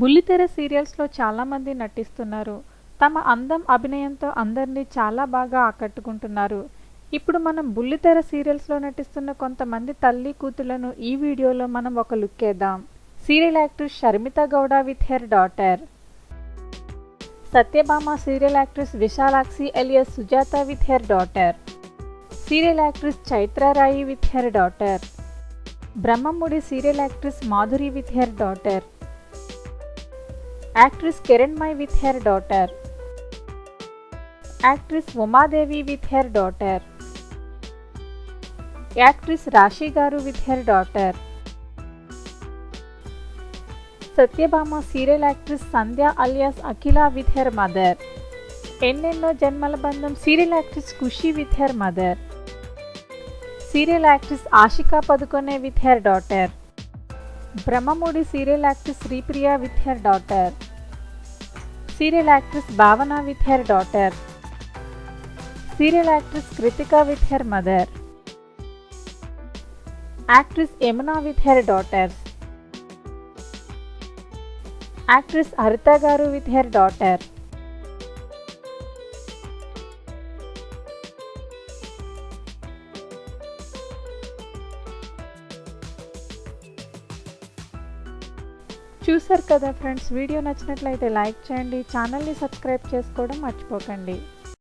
బుల్లితెర సీరియల్స్లో చాలామంది నటిస్తున్నారు. తమ అందం అభినయంతో అందరినీ చాలా బాగా ఆకట్టుకుంటున్నారు. ఇప్పుడు మనం బుల్లితెర సీరియల్స్లో నటిస్తున్న కొంతమంది తల్లి కూతుళ్ళను ఈ వీడియోలో మనం ఒక లుక్ వేద్దాం. Serial actress Sharmitha Gowda with her daughter. Satyabhama serial actress Vishalakshi alias Sujatha with her daughter. Serial actress Chaitra Rai with her daughter. Brahmamudi serial actress Madhuri with her daughter. Actress Kiran Mai with her daughter. Actress Umadevi with her daughter. Actress Rashi గారు with her daughter. Satyabhama serial actress Sandhya alias Akhila with her mother. Ennenno Janmala Bandham serial actress Khushi with her mother. Serial actress Ashika Padukone with her daughter. Brahmamudi serial actress Sripriya with her daughter. Serial actress Bhavana with her daughter. Serial actress Kritika with her mother. Actress Emana with her daughter. Actress Harita Garu with her daughter. చూసారు కదా friends video నచ్చినట్లయితే like చేయండి ఛానల్ని subscribe చేసుకోవడం మర్చిపోకండి.